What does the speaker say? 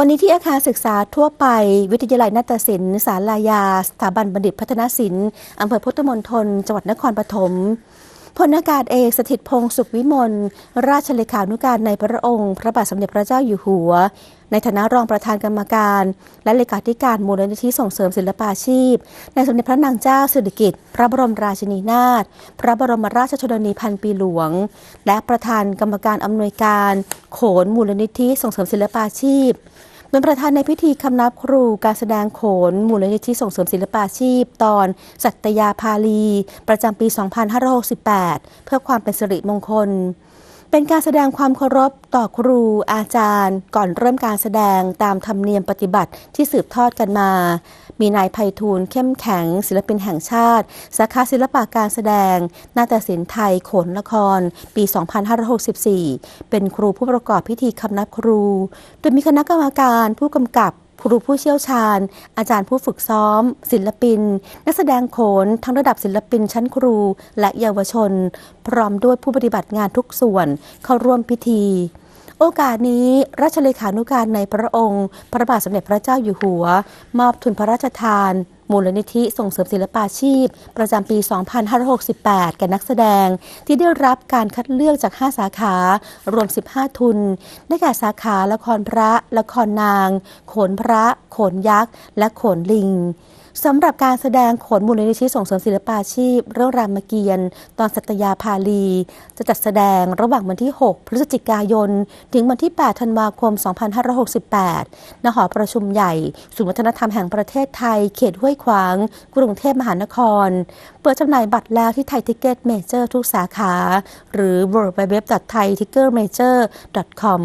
วันนี้ที่อาคารศึกษาทั่วไป วิทยาลัยนาฏศิลป์ศาลายา สถาบันบัณฑิตพัฒนศิลป์อำเภอพุทธมณฑลจังหวัดนครปฐมพลอากาศเอกสถิตพงศ์สุขวิมลราชเลขานุการในพระองค์ พระบาทสมเด็จพระเจ้าอยู่หัว ในฐานะรองประธานกรรมการ และเลขาธิการมูลนิธิส่งเสริมศิลปาชีพ ในสมเด็จพระนางเจ้าสิริกิติ์พระบรมราชินีนาถพระบรมราชชนนีพันปีหลวง และประธานกรรมการอำนวยการ โขนมูลนิธิส่งเสริมศิลปาชีพ เป็นประธานในพิธีคำนับครูการแสดงโขนมูลนิธิส่งเสริมศิลปาชีพ ตอน สัตยาภาลี ประจำปี 2568 เพื่อความเป็นสิริมงคล เป็นการแสดงความเคารพต่อครูอาจารย์ ก่อนเริ่มการแสดงตามธรรมเนียมปฏิบัติที่สืบทอดกันมา มีนายไพฑูรย์เข้มแข็ง ศิลปินแห่งชาติ สาขาศิลปะการแสดง นาฏศิลป์ไทยโขนละคร ปี 2564 เป็นครูผู้ประกอบพิธีคำนับครู โดยมีคณะกรรมการผู้กำกับ รูผู้เชี่ยวชาญ อาจารย์ผู้ฝึกซ้อม ศิลปิน นักแสดงโขนทั้งระดับศิลปินชั้นครู และเยาวชน พร้อมด้วยผู้ปฏิบัติงานทุกส่วนเข้าร่วมพิธีโอกาสนี้ ราชเลขานุการในพระองค์ พระบาทสมเด็จพระเจ้าอยู่หัว มอบทุนพระราชทาน มูลนิธิส่งเสริมศิลปาชีพ ประจำปี 2568 แก่นักแสดง ที่ได้รับการคัดเลือกจาก 5 สาขารวม 15 ทุน ได้แก่สาขาละครพระ ละครนาง โขนพระ โขนยักษ์ และโขนลิง สำหรับการแสดงโขนมูลนิธิส่งเสริมศิลปาชีพ เรื่องรามเกียรติ์ตอนสัตยาภาลี จะจัดแสดงระหว่างวันที่ 6 พฤศจิกายน ถึงวันที่ 8 ธันวาคม 2568 ณ หอประชุมใหญ่ศูนย์วัฒนธรรมแห่งประเทศไทย เขตห้วยขวาง กรุงเทพมหานคร เปิดจำหน่ายบัตรแล้วที่ไทยทิกเก็ตเมเจอร์ทุกสาขา หรือ www.thaiticketmajor.com